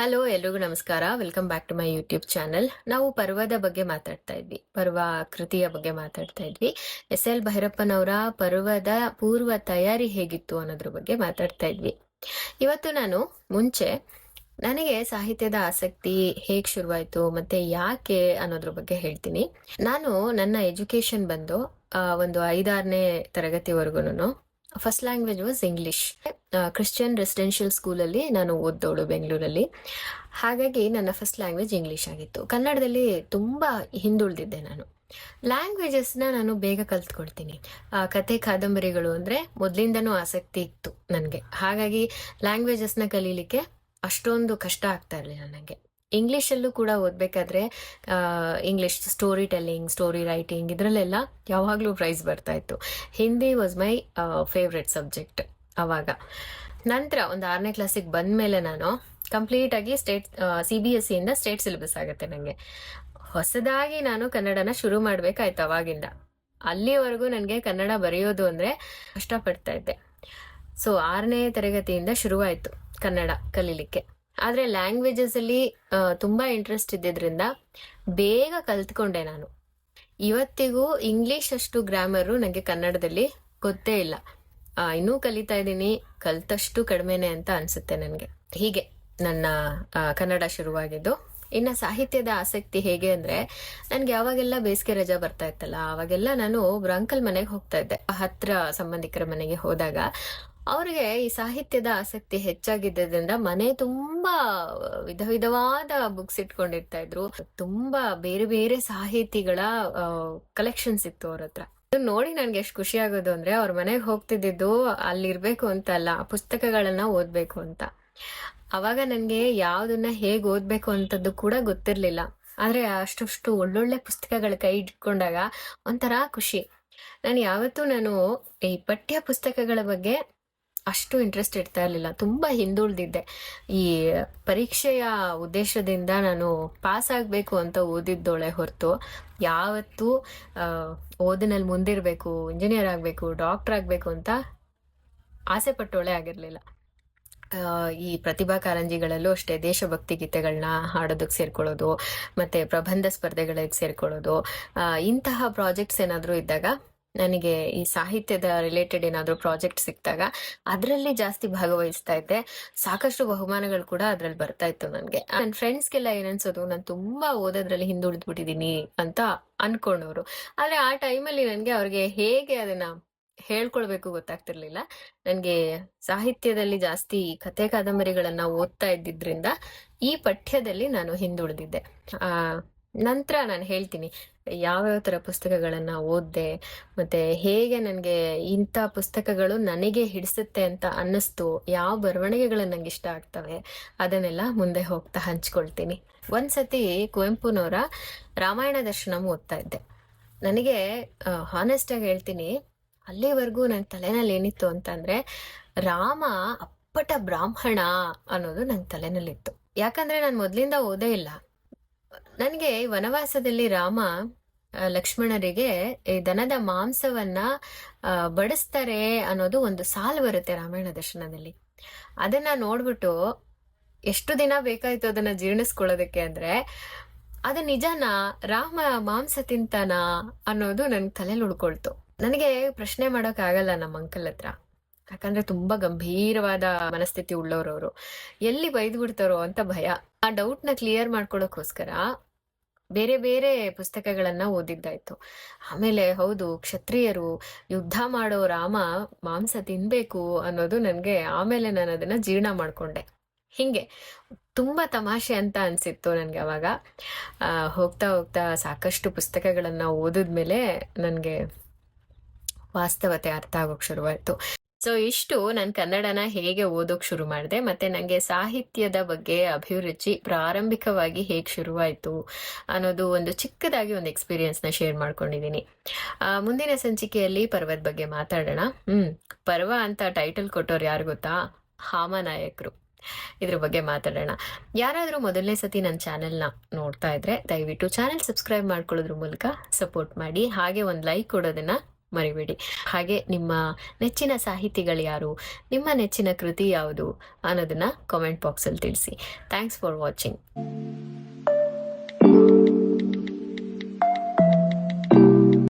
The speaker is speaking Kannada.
ಹಲೋ ಎಲ್ರಿಗೂ ನಮಸ್ಕಾರ. Welcome back to my YouTube channel ನಾವು ಪರ್ವದ ಬಗ್ಗೆ ಮಾತಾಡ್ತಾ ಇದ್ವಿ. ಪರ್ವ ಕೃತಿಯ ಬಗ್ಗೆ ಮಾತಾಡ್ತಾ ಇದ್ವಿ. ಎಸ್ ಎಲ್ ಭೈರಪ್ಪನವರ ಪರ್ವದ ಪೂರ್ವ ತಯಾರಿ ಹೇಗಿತ್ತು ಅನ್ನೋದ್ರ ಬಗ್ಗೆ ಮಾತಾಡ್ತಾ ಇದ್ವಿ. ಇವತ್ತು ನಾನು ಮುಂಚೆ ನನಗೆ ಸಾಹಿತ್ಯದ ಆಸಕ್ತಿ ಹೇಗ್ ಶುರುವಾಯ್ತು, ಮತ್ತೆ ಯಾಕೆ ಅನ್ನೋದ್ರ ಬಗ್ಗೆ ಹೇಳ್ತೀನಿ. ನಾನು ನನ್ನ ಎಜುಕೇಶನ್ ಬಂದು ಒಂದು ಐದಾರನೇ ತರಗತಿವರೆಗೂ first language was English Christian residential ಸ್ಕೂಲಲ್ಲಿ ನಾನು ಓದ್ದೋಳು ಬೆಂಗಳೂರಲ್ಲಿ. ಹಾಗಾಗಿ ನನ್ನ ಫಸ್ಟ್ ಲ್ಯಾಂಗ್ವೇಜ್ ಇಂಗ್ಲೀಷ್ ಆಗಿತ್ತು. ಕನ್ನಡದಲ್ಲಿ ತುಂಬ ಹಿಂದುಳಿದಿದ್ದೆ ನಾನು. ಲ್ಯಾಂಗ್ವೇಜಸ್ನ ನಾನು ಬೇಗ ಕಲ್ತ್ಕೊಳ್ತೀನಿ. ಕಥೆ, ಕಾದಂಬರಿಗಳು ಅಂದರೆ ಮೊದಲಿಂದನೂ ಆಸಕ್ತಿ ಇತ್ತು ನನಗೆ. ಹಾಗಾಗಿ ಲ್ಯಾಂಗ್ವೇಜಸ್ನ ಕಲೀಲಿಕ್ಕೆ ಅಷ್ಟೊಂದು ಕಷ್ಟ ಆಗ್ತಾ ಇರಲಿಲ್ಲ ನನಗೆ. ಇಂಗ್ಲೀಷಲ್ಲೂ ಕೂಡ ಓದಬೇಕಾದ್ರೆ English story telling story writing ಇದರಲ್ಲೆಲ್ಲ ಯಾವಾಗಲೂ ಪ್ರೈಸ್ ಬರ್ತಾ ಇತ್ತು. Hindi was my favourite subject ಅವಾಗ. ನಂತರ ಒಂದು ಆರನೇ ಕ್ಲಾಸಿಗೆ ಬಂದಮೇಲೆ ನಾನು ಕಂಪ್ಲೀಟಾಗಿ ಸ್ಟೇಟ್ ಸಿ ಬಿ ಎಸ್ ಸಿಯಿಂದ ಸ್ಟೇಟ್ ಸಿಲೆಬಸ್ ಆಗುತ್ತೆ ನನಗೆ ಹೊಸದಾಗಿ ನಾನು ಕನ್ನಡನ ಶುರು ಮಾಡಬೇಕಾಯ್ತು ಅವಾಗಿಂದ. ಅಲ್ಲಿವರೆಗೂ ನನಗೆ ಕನ್ನಡ ಬರೆಯೋದು ಅಂದರೆ ಕಷ್ಟಪಡ್ತಾ ಇದ್ದೆ. ಸೊ ಆರನೇ ತರಗತಿಯಿಂದ ಶುರುವಾಯಿತು ಕನ್ನಡ ಕಲೀಲಿಕ್ಕೆ. ಆದರೆ ಲ್ಯಾಂಗ್ವೇಜಸಲ್ಲಿ ತುಂಬ ಇಂಟ್ರೆಸ್ಟ್ ಇದ್ದಿದ್ದರಿಂದ ಬೇಗ ಕಲ್ತ್ಕೊಂಡೆ ನಾನು. ಇವತ್ತಿಗೂ ಇಂಗ್ಲಿಷ್ ಅಷ್ಟು ಗ್ರಾಮರು ನನಗೆ ಕನ್ನಡದಲ್ಲಿ ಗೊತ್ತೇ ಇಲ್ಲ. ಇನ್ನೂ ಕಲಿತಾ ಇದ್ದೀನಿ. ಕಲ್ತಷ್ಟು ಕಡಿಮೆನೆ ಅಂತ ಅನ್ಸುತ್ತೆ ನನಗೆ. ಹೀಗೆ ನನ್ನ ಕನ್ನಡ ಶುರುವಾಗಿದ್ದು. ಇನ್ನು ಸಾಹಿತ್ಯದ ಆಸಕ್ತಿ ಹೇಗೆ ಅಂದ್ರೆ, ನನ್ಗೆ ಯಾವಾಗೆಲ್ಲ ಬೇಸಿಗೆ ರಜಾ ಬರ್ತಾ ಇತ್ತಲ್ಲ ಅವಾಗೆಲ್ಲ ನಾನು ಒಬ್ರು ಅಂಕಲ್ ಮನೆಗೆ ಹೋಗ್ತಾ ಇದ್ದೆ. ಹತ್ರ ಸಂಬಂಧಿಕರ ಮನೆಗೆ ಹೋದಾಗ ಅವ್ರಿಗೆ ಈ ಸಾಹಿತ್ಯದ ಆಸಕ್ತಿ ಹೆಚ್ಚಾಗಿದ್ದರಿಂದ ಮನೆ ತುಂಬಾ ವಿಧ ವಿಧವಾದ ಬುಕ್ಸ್ ಇಟ್ಕೊಂಡಿರ್ತಾ ಇದ್ರು. ತುಂಬಾ ಬೇರೆ ಬೇರೆ ಸಾಹಿತಿಗಳ ಕಲೆಕ್ಷನ್ಸ್ ಇತ್ತು ಅವ್ರ ಹತ್ರ. ನೋಡಿ ನನ್ಗೆ ಎಷ್ಟು ಖುಷಿ ಆಗೋದು ಅಂದ್ರೆ ಅವ್ರ ಮನೆಗೆ ಹೋಗ್ತಿದ್ದಿದ್ದು ಅಲ್ಲಿರ್ಬೇಕು ಅಂತ ಅಲ್ಲ ಪುಸ್ತಕಗಳನ್ನ ಓದ್ಬೇಕು ಅಂತ. ಅವಾಗ ನನ್ಗೆ ಯಾವ್ದನ್ನ ಹೇಗ್ ಓದ್ಬೇಕು ಅಂತದ್ದು ಕೂಡ ಗೊತ್ತಿರ್ಲಿಲ್ಲ. ಆದ್ರೆ ಅಷ್ಟಷ್ಟು ಒಳ್ಳೊಳ್ಳೆ ಪುಸ್ತಕಗಳ ಕೈ ಇಟ್ಕೊಂಡಾಗ ಒಂಥರ ಖುಷಿ. ನಾನು ಯಾವತ್ತೂ ನಾನು ಈ ಪಠ್ಯ ಪುಸ್ತಕಗಳ ಬಗ್ಗೆ ಅಷ್ಟು ಇಂಟ್ರೆಸ್ಟ್ ಇಡ್ತಾ ಇರಲಿಲ್ಲ. ತುಂಬ ಹಿಂದುಳಿದಿದ್ದೆ. ಈ ಪರೀಕ್ಷೆಯ ಉದ್ದೇಶದಿಂದ ನಾನು ಪಾಸ್ ಆಗಬೇಕು ಅಂತ ಓದಿದ್ದೋಳೆ ಹೊರತು ಯಾವತ್ತೂ ಓದಿನಲ್ಲಿ ಮುಂದಿರಬೇಕು ಇಂಜಿನಿಯರ್ ಆಗಬೇಕು ಡಾಕ್ಟರ್ ಆಗಬೇಕು ಅಂತ ಆಸೆ ಪಟ್ಟೋಳೆ ಆಗಿರಲಿಲ್ಲ. ಈ ಪ್ರತಿಭಾ ಕಾರಂಜಿಗಳಲ್ಲೂ ಅಷ್ಟೇ ದೇಶಭಕ್ತಿ ಗೀತೆಗಳನ್ನ ಹಾಡೋದಕ್ಕೆ ಸೇರ್ಕೊಳ್ಳೋದು, ಮತ್ತು ಪ್ರಬಂಧ ಸ್ಪರ್ಧೆಗಳಿಗೆ ಸೇರ್ಕೊಳ್ಳೋದು ಇಂತಹ ಪ್ರಾಜೆಕ್ಟ್ಸ್ ಏನಾದರೂ ಇದ್ದಾಗ ನನಗೆ ಈ ಸಾಹಿತ್ಯದ ರಿಲೇಟೆಡ್ ಏನಾದರೂ ಪ್ರಾಜೆಕ್ಟ್ ಸಿಕ್ಕಿದಾಗ ಅದರಲ್ಲಿ ಜಾಸ್ತಿ ಭಾಗವಹಿಸ್ತಾ ಇದ್ದೆ. ಸಾಕಷ್ಟು ಬಹುಮಾನಗಳು ಕೂಡ ಅದ್ರಲ್ಲಿ ಬರ್ತಾ ಇತ್ತು ನನಗೆ. ನನ್ನ ಫ್ರೆಂಡ್ಸ್ಗೆಲ್ಲ ಏನನ್ಸೋದು, ನಾನು ತುಂಬಾ ಓದೋದ್ರಲ್ಲಿ ಹಿಂದುಳಿದು ಬಿಟ್ಟಿದ್ದೀನಿ ಅಂತ ಅನ್ಕೊಂಡವ್ರು. ಆದ್ರೆ ಆ ಟೈಮಲ್ಲಿ ನನಗೆ ಅವ್ರಿಗೆ ಹೇಗೆ ಅದನ್ನ ಹೇಳ್ಕೊಳ್ಬೇಕು ಗೊತ್ತಾಗ್ತಿರ್ಲಿಲ್ಲ. ನನಗೆ ಸಾಹಿತ್ಯದಲ್ಲಿ ಜಾಸ್ತಿ ಕಥೆ ಕಾದಂಬರಿಗಳನ್ನ ಓದ್ತಾ ಇದ್ದಿದ್ರಿಂದ ಈ ಪಠ್ಯದಲ್ಲಿ ನಾನು ಹಿಂದುಳಿದಿದ್ದೆ. ಆ ನಂತರ ನಾನು ಹೇಳ್ತೀನಿ. ಯಾವ್ಯಾವ ಥರ ಪುಸ್ತಕಗಳನ್ನು ಓದ್ದೆ, ಮತ್ತೆ ಹೇಗೆ ನನಗೆ ಇಂಥ ಪುಸ್ತಕಗಳು ನನಗೆ ಹಿಡಿಸುತ್ತೆ ಅಂತ ಅನ್ನಿಸ್ತು, ಯಾವ ಬರವಣಿಗೆಗಳು ನಂಗೆ ಇಷ್ಟ ಆಗ್ತವೆ, ಅದನ್ನೆಲ್ಲ ಮುಂದೆ ಹೋಗ್ತಾ ಹಂಚ್ಕೊಳ್ತೀನಿ. ಒಂದ್ಸತಿ ಕುವೆಂಪುನವರ ರಾಮಾಯಣ ದರ್ಶನಂ ಓದ್ತಾ ಇದ್ದೆ. ನನಗೆ ಹಾನೆಸ್ಟ್ ಆಗಿ ಹೇಳ್ತೀನಿ, ಅಲ್ಲಿವರೆಗೂ ನನ್ನ ತಲೆನಲ್ಲಿ ಏನಿತ್ತು ಅಂತಂದ್ರೆ, ರಾಮ ಅಪ್ಪಟ ಬ್ರಾಹ್ಮಣ ಅನ್ನೋದು ನನ್ನ ತಲೆನಲ್ಲಿತ್ತು. ಯಾಕಂದ್ರೆ ನಾನು ಮೊದಲಿಂದ ಓದೇ ಇಲ್ಲ. ನನಗೆ ವನವಾಸದಲ್ಲಿ ರಾಮ ಲಕ್ಷ್ಮಣರಿಗೆ ಈ ದನದ ಮಾಂಸವನ್ನ ಬಡಿಸ್ತಾರೆ ಅನ್ನೋದು ಒಂದು ಸಾಲು ಬರುತ್ತೆ ರಾಮಾಯಣ ದರ್ಶನದಲ್ಲಿ. ಅದನ್ನ ನೋಡ್ಬಿಟ್ಟು ಎಷ್ಟು ದಿನ ಬೇಕಾಯ್ತು ಅದನ್ನ ಜೀರ್ಣಿಸ್ಕೊಳ್ಳೋದಕ್ಕೆ ಅಂದ್ರೆ, ಅದು ನಿಜನಾ ರಾಮ ಮಾಂಸ ತಿಂತಾನ ಅನ್ನೋದು ನನ್ ತಲೆಲಿ ಉಳ್ಕೊಳ್ತು. ನನಗೆ ಪ್ರಶ್ನೆ ಮಾಡೋಕ್ಕಾಗಲ್ಲ ನಮ್ಮ ಅಂಕಲ್ ಹತ್ರ. ಯಾಕಂದ್ರೆ ತುಂಬಾ ಗಂಭೀರವಾದ ಮನಸ್ಥಿತಿ ಉಳ್ಳವ್ರು ಅವರು ಎಲ್ಲಿ ಬೈದು ಬಿಡ್ತಾರೋ ಅಂತ ಭಯ. ಆ ಡೌಟ್ನ ಕ್ಲಿಯರ್ ಮಾಡ್ಕೊಳ್ಳೋಕೋಸ್ಕರ ಬೇರೆ ಬೇರೆ ಪುಸ್ತಕಗಳನ್ನ ಓದಿದ್ದಾಯ್ತು. ಆಮೇಲೆ ಹೌದು, ಕ್ಷತ್ರಿಯರು ಯುದ್ಧ ಮಾಡೋ ರಾಮ ಮಾಂಸ ತಿನ್ಬೇಕು ಅನ್ನೋದು ನನ್ಗೆ ಆಮೇಲೆ ನಾನು ಅದನ್ನ ಜೀರ್ಣ ಮಾಡ್ಕೊಂಡೆ. ಹಿಂಗೆ ತುಂಬಾ ತಮಾಷೆ ಅಂತ ಅನ್ಸಿತ್ತು ನನ್ಗೆ ಅವಾಗ. ಹೋಗ್ತಾ ಹೋಗ್ತಾ ಸಾಕಷ್ಟು ಪುಸ್ತಕಗಳನ್ನ ಓದಿದ್ಮೇಲೆ ನನ್ಗೆ ವಾಸ್ತವತೆ ಅರ್ಥ ಆಗೋಕ್ ಶುರುವಾಯ್ತು. ಸೊ ಇಷ್ಟು ನಾನು ಕನ್ನಡನ ಹೇಗೆ ಓದೋಕ್ ಶುರು ಮಾಡಿದೆ, ಮತ್ತೆ ನನಗೆ ಸಾಹಿತ್ಯದ ಬಗ್ಗೆ ಅಭಿರುಚಿ ಪ್ರಾರಂಭಿಕವಾಗಿ ಹೇಗೆ ಶುರುವಾಯಿತು ಅನ್ನೋದು ಒಂದು ಚಿಕ್ಕದಾಗಿ ಒಂದು ನ ಶೇರ್ ಮಾಡ್ಕೊಂಡಿದ್ದೀನಿ ಮುಂದಿನ ಸಂಚಿಕೆಯಲ್ಲಿ ಪರ್ವದ ಬಗ್ಗೆ ಮಾತಾಡೋಣ. ಹ್ಮ್, ಪರ್ವ ಅಂತ ಟೈಟಲ್ ಕೊಟ್ಟವ್ರು ಯಾರು ಗೊತ್ತಾ? ಹಾಮನಾಯಕರು ಇದ್ರ ಬಗ್ಗೆ ಮಾತಾಡೋಣ. ಯಾರಾದರೂ ಮೊದಲನೇ ಸತಿ ನನ್ನ ಚಾನೆಲ್ನ ನೋಡ್ತಾ ಇದ್ರೆ ದಯವಿಟ್ಟು ಚಾನೆಲ್ ಸಬ್ಸ್ಕ್ರೈಬ್ ಮಾಡ್ಕೊಳ್ಳೋದ್ರ ಮೂಲಕ ಸಪೋರ್ಟ್ ಮಾಡಿ. ಹಾಗೆ ಒಂದು ಲೈಕ್ ಕೊಡೋದನ್ನ ಮರಿಬೇಡಿ. ಹಾಗೆ ನಿಮ್ಮ ನೆಚ್ಚಿನ ಸಾಹಿತಿಗಳು ಯಾರು? ನಿಮ್ಮ ನೆಚ್ಚಿನ ಕೃತಿ ಯಾವುದು? ಅನ್ನೋದನ್ನ ಕಾಮೆಂಟ್ ಬಾಕ್ಸಲ್ಲಿ ತಿಳಿಸಿ. Thanks for watching